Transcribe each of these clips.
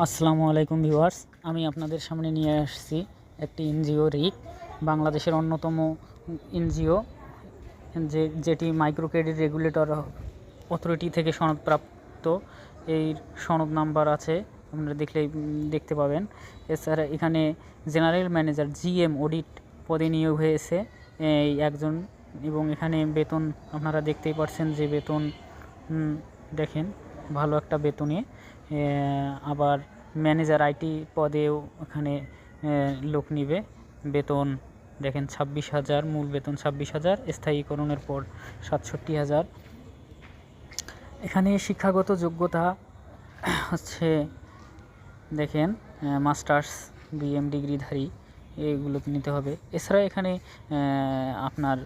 আসসালামু আলাইকুম ভিউয়ার্স, আমি আপনাদের সামনে নিয়ে আসছি একটি এনজিও রিক বাংলাদেশের অন্যতম এনজিও, যে যেটি মাইক্রো ক্রেডিট রেগুলেটর অথরিটি থেকে সনদপ্রাপ্ত। এই সনদ নাম্বার আছে, আপনারা দেখলেই দেখতে পাবেন। এছাড়া এখানে জেনারেল ম্যানেজার জিএম অডিট পদে নিয়োগ হয়েছে, এই একজন, এবং এখানে বেতন, আপনারা দেখতেই পাচ্ছেন যে বেতন দেখেন, ভালো একটা বেতনে। আবার ম্যানেজার আইটি পদেও এখানে লোক নিবে। বেতন, দেখেন, ছাব্বিশ হাজার, মূল বেতন ছাব্বিশ হাজার, স্থায়ীকরণের পর সাতষট্টি হাজার। এখানে শিক্ষাগত যোগ্যতা হচ্ছে, দেখেন মাস্টার্স, বিএম, ডিগ্রিধারী এগুলো নিতে হবে। এছাড়া এখানে আপনার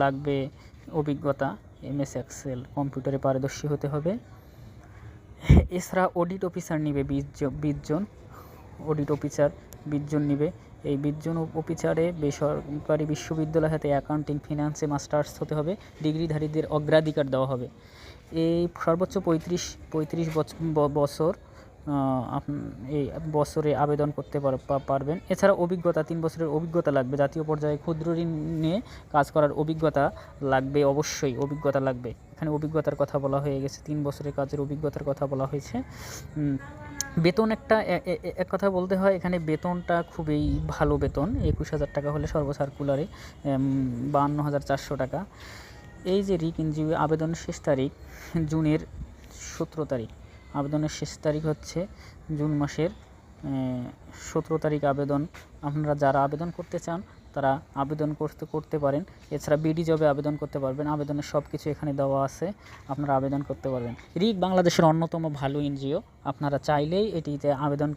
লাগবে অভিজ্ঞতা এমএস এক্সেল, কম্পিউটারে পারদর্শী হতে হবে। এছাড়া অডিট অফিসার নিবে বিশ জন, বিশ অডিট অফিসার বিশ জন নিবে। এই বিশ জন অফিসারে বেসরকারি বিশ্ববিদ্যালয় হাতে অ্যাকাউন্টিং ফিনান্সে মাস্টার্স হতে হবে। ডিগ্রিধারীদের অগ্রাধিকার দেওয়া হবে। এই সর্বোচ্চ পঁয়ত্রিশ পঁয়ত্রিশ বছর এই বছরে আবেদন করতে পার- পারবেন। এছাড়া অভিজ্ঞতা, তিন বছরের অভিজ্ঞতা লাগবে। জাতীয় পর্যায়ে ক্ষুদ্র ঋণ নিয়ে কাজ করার অভিজ্ঞতা লাগবে, অবশ্যই অভিজ্ঞতা লাগবে। এখানে অভিজ্ঞতার কথা বলা হয়ে গেছে, তিন বছরের কাজের অভিজ্ঞতার কথা বলা হয়েছে। বেতন একটা এক কথা বলতে হয়, এখানে বেতনটা খুবই ভালো বেতন, একুশ হাজার টাকা হলে সর্বসার্কুলারে বাহান্ন হাজার চারশো টাকা। এই যে রিক এনজিও, আবেদনের শেষ তারিখ জুনের সতেরো তারিখ। আবেদনের শেষ তারিখ হচ্ছে জুন মাসের সতেরো তারিখ আবেদন। আপনারা যারা আবেদন করতে চান তারা আবেদন করতে করতে পারেন। এছাড়া বিডি জবে আবেদন করতে পারবেন। আবেদনের সব কিছু এখানে দেওয়া আছে। আপনারা আবেদন করতে পারবেন। রিক বাংলাদেশের অন্যতম ভালো এনজিও। আপনারা চাইলেই এটিতে আবেদন